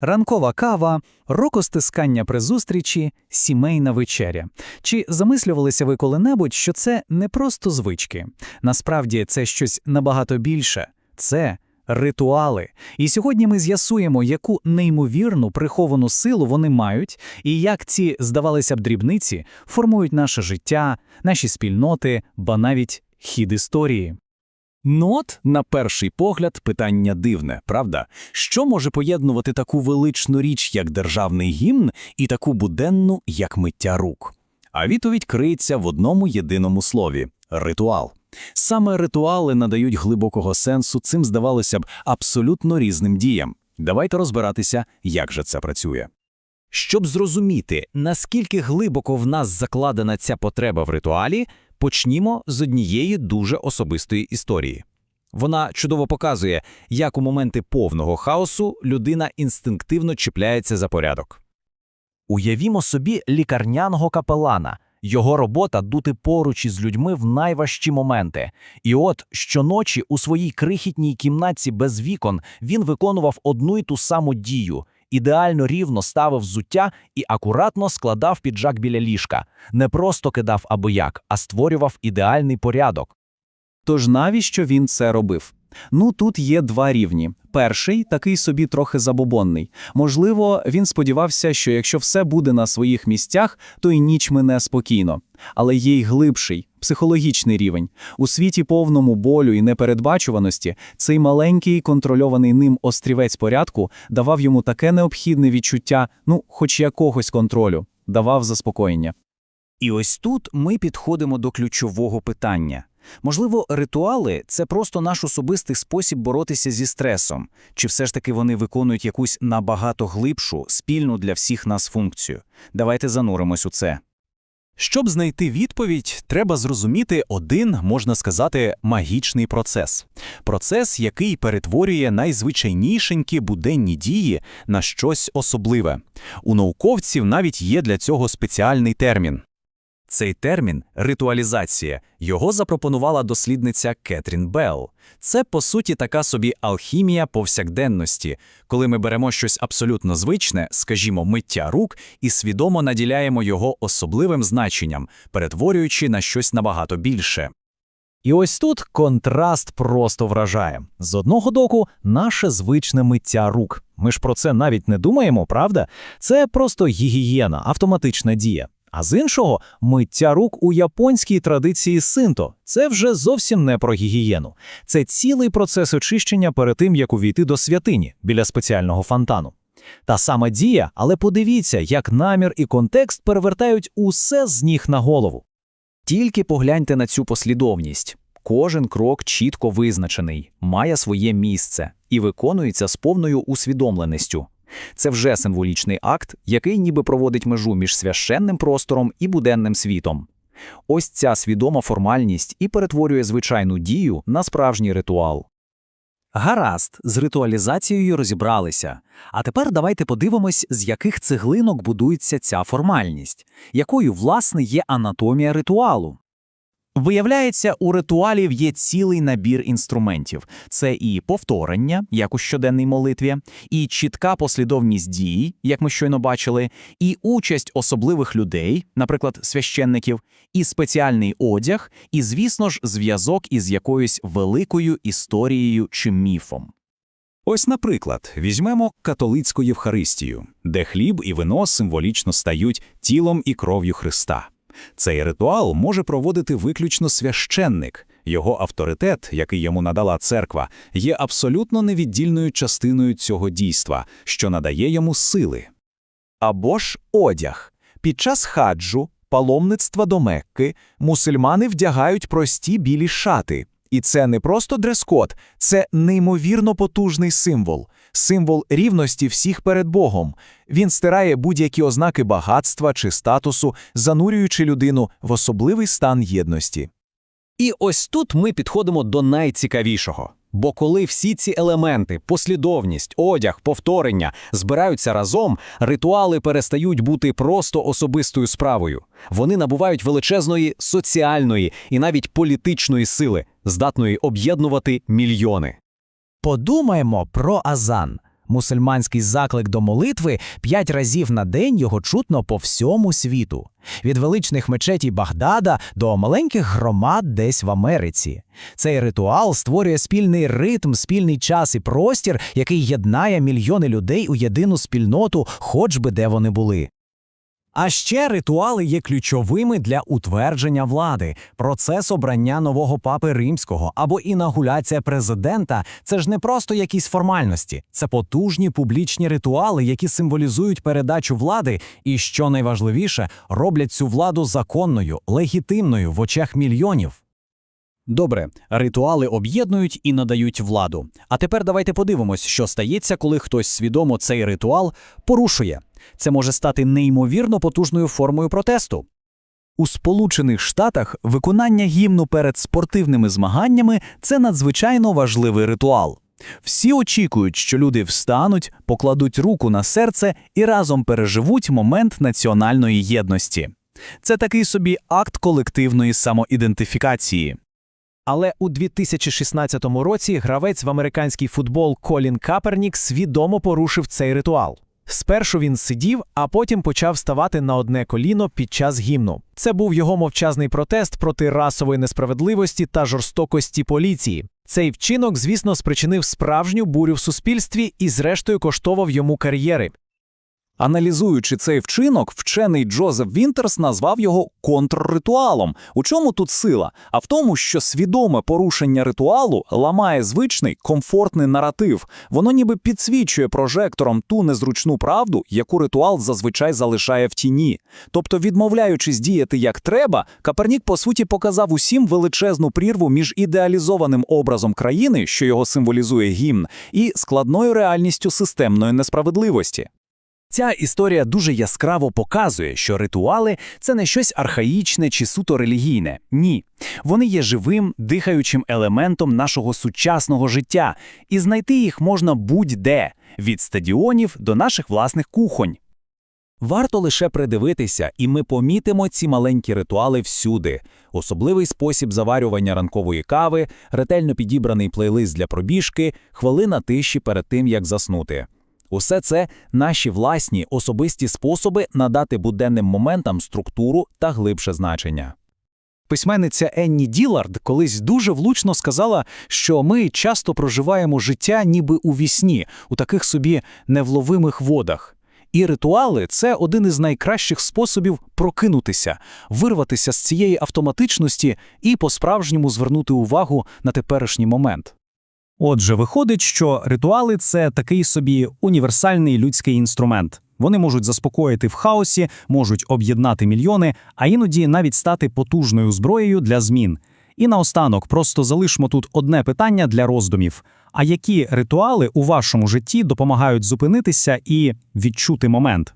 Ранкова кава, рукостискання при зустрічі, сімейна вечеря. Чи замислювалися ви коли-небудь, що це не просто звички? Насправді це щось набагато більше. Це ритуали. І сьогодні ми з'ясуємо, яку неймовірну приховану силу вони мають, і як ці, здавалися б, дрібниці формують наше життя, наші спільноти, ба навіть хід історії. Ну от, на перший погляд, питання дивне, правда? Що може поєднувати таку величну річ, як державний гімн, і таку буденну, як миття рук? А відповідь криється в одному єдиному слові ритуал. Саме ритуали надають глибокого сенсу цим, здавалося б, абсолютно різним діям. Давайте розбиратися, як же це працює. Щоб зрозуміти, наскільки глибоко в нас закладена ця потреба в ритуалі, почнімо з однієї дуже особистої історії. Вона чудово показує, як у моменти повного хаосу людина інстинктивно чіпляється за порядок. Уявімо собі лікарняного капелана. Його робота дути поруч із людьми в найважчі моменти. І от щоночі у своїй крихітній кімнатці без вікон він виконував одну й ту саму дію ідеально рівно ставив взуття і акуратно складав піджак біля ліжка, не просто кидав або як, а створював ідеальний порядок. Тож навіщо він це робив? Ну, тут є два рівні. Перший такий собі трохи забобонний. Можливо, він сподівався, що якщо все буде на своїх місцях, то й ніч мине спокійно. Але є й глибший, психологічний рівень. У світі повному болю і непередбачуваності цей маленький контрольований ним острівець порядку давав йому таке необхідне відчуття, ну, хоч якогось контролю, давав заспокоєння. І ось тут ми підходимо до ключового питання. Можливо, ритуали це просто наш особистий спосіб боротися зі стресом, чи все ж таки вони виконують якусь набагато глибшу, спільну для всіх нас функцію. Давайте зануримось у це. Щоб знайти відповідь, треба зрозуміти один, можна сказати, магічний процес. Процес, який перетворює найзвичайнішенькі буденні дії на щось особливе. У науковців навіть є для цього спеціальний термін. Цей термін ритуалізація. Його запропонувала дослідниця Кетрін Белл. Це, по суті, така собі алхімія повсякденності, коли ми беремо щось абсолютно звичне, скажімо, миття рук, і свідомо наділяємо його особливим значенням, перетворюючи на щось набагато більше. І ось тут контраст просто вражає. З одного боку, наше звичне миття рук. Ми ж про це навіть не думаємо, правда? Це просто гігієна, автоматична дія. А з іншого, миття рук у японській традиції синто це вже зовсім не про гігієну. Це цілий процес очищення перед тим, як увійти до святині біля спеціального фонтану. Та сама дія, але подивіться, як намір і контекст перевертають усе з ніг на голову. Тільки погляньте на цю послідовність. Кожен крок чітко визначений, має своє місце і виконується з повною усвідомленістю. Це вже символічний акт, який ніби проводить межу між священним простором і буденним світом. Ось ця свідома формальність і перетворює звичайну дію на справжній ритуал. Гаразд, з ритуалізацією розібралися. А тепер давайте подивимось, з яких цеглинок будується ця формальність, якою, власне, є анатомія ритуалу. Виявляється, у ритуалів є цілий набір інструментів: це і повторення, як у щоденній молитві, і чітка послідовність дій, як ми щойно бачили, і участь особливих людей, наприклад, священників, і спеціальний одяг, і, звісно ж, зв'язок із якоюсь великою історією чи міфом. Ось, наприклад, візьмемо католицьку Євхаристію, де хліб і вино символічно стають тілом і кров'ю Христа. Цей ритуал може проводити виключно священник. Його авторитет, який йому надала церква, є абсолютно невіддільною частиною цього дійства, що надає йому сили. Або ж одяг. Під час хаджу, паломництва до Мекки, мусульмани вдягають прості білі шати. І це не просто дрес-код, це неймовірно потужний символ, символ рівності всіх перед Богом. Він стирає будь-які ознаки багатства чи статусу, занурюючи людину в особливий стан єдності. І ось тут ми підходимо до найцікавішого. Бо коли всі ці елементи, послідовність, одяг, повторення збираються разом, ритуали перестають бути просто особистою справою. Вони набувають величезної соціальної і навіть політичної сили, здатної об'єднувати мільйони. Подумаємо про азан. Мусульманський заклик до молитви п'ять разів на день його чутно по всьому світу. Від величних мечетій Багдада до маленьких громад десь в Америці. Цей ритуал створює спільний ритм, спільний час і простір, який єднає мільйони людей у єдину спільноту, хоч би де вони були. А ще ритуали є ключовими для утвердження влади. Процес обрання нового папи римського або інаугуляція президента це ж не просто якісь формальності, це потужні публічні ритуали, які символізують передачу влади і, що найважливіше, роблять цю владу законною, легітимною в очах мільйонів. Добре, ритуали об'єднують і надають владу. А тепер давайте подивимось, що стається, коли хтось свідомо цей ритуал порушує. Це може стати неймовірно потужною формою протесту. У Сполучених Штатах виконання гімну перед спортивними змаганнями це надзвичайно важливий ритуал. Всі очікують, що люди встануть, покладуть руку на серце і разом переживуть момент національної єдності. Це такий собі акт колективної самоідентифікації. Але у 2016 році гравець в американський футбол Колін Капернік свідомо порушив цей ритуал. Спершу він сидів, а потім почав ставати на одне коліно під час гімну. Це був його мовчазний протест проти расової несправедливості та жорстокості поліції. Цей вчинок, звісно, спричинив справжню бурю в суспільстві і, зрештою, коштував йому кар'єри. Аналізуючи цей вчинок, вчений Джозеф Вінтерс назвав його контрритуалом. У чому тут сила? А в тому, що свідоме порушення ритуалу ламає звичний комфортний наратив. Воно ніби підсвічує прожектором ту незручну правду, яку ритуал зазвичай залишає в тіні. Тобто, відмовляючись діяти як треба, Капернік по суті показав усім величезну прірву між ідеалізованим образом країни, що його символізує гімн, і складною реальністю системної несправедливості. Ця історія дуже яскраво показує, що ритуали це не щось архаїчне чи суто релігійне. Ні. Вони є живим, дихаючим елементом нашого сучасного життя, і знайти їх можна будь-де від стадіонів до наших власних кухонь. Варто лише придивитися, і ми помітимо ці маленькі ритуали всюди: особливий спосіб заварювання ранкової кави, ретельно підібраний плейлист для пробіжки, хвилина тиші перед тим, як заснути. Усе це наші власні особисті способи надати буденним моментам структуру та глибше значення. Письменниця Енні Ділард колись дуже влучно сказала, що ми часто проживаємо життя ніби у вісні, у таких собі невловимих водах. І ритуали це один із найкращих способів прокинутися, вирватися з цієї автоматичності і по-справжньому звернути увагу на теперішній момент. Отже, виходить, що ритуали це такий собі універсальний людський інструмент. Вони можуть заспокоїти в хаосі, можуть об'єднати мільйони, а іноді навіть стати потужною зброєю для змін. І наостанок просто залишмо тут одне питання для роздумів: а які ритуали у вашому житті допомагають зупинитися і відчути момент?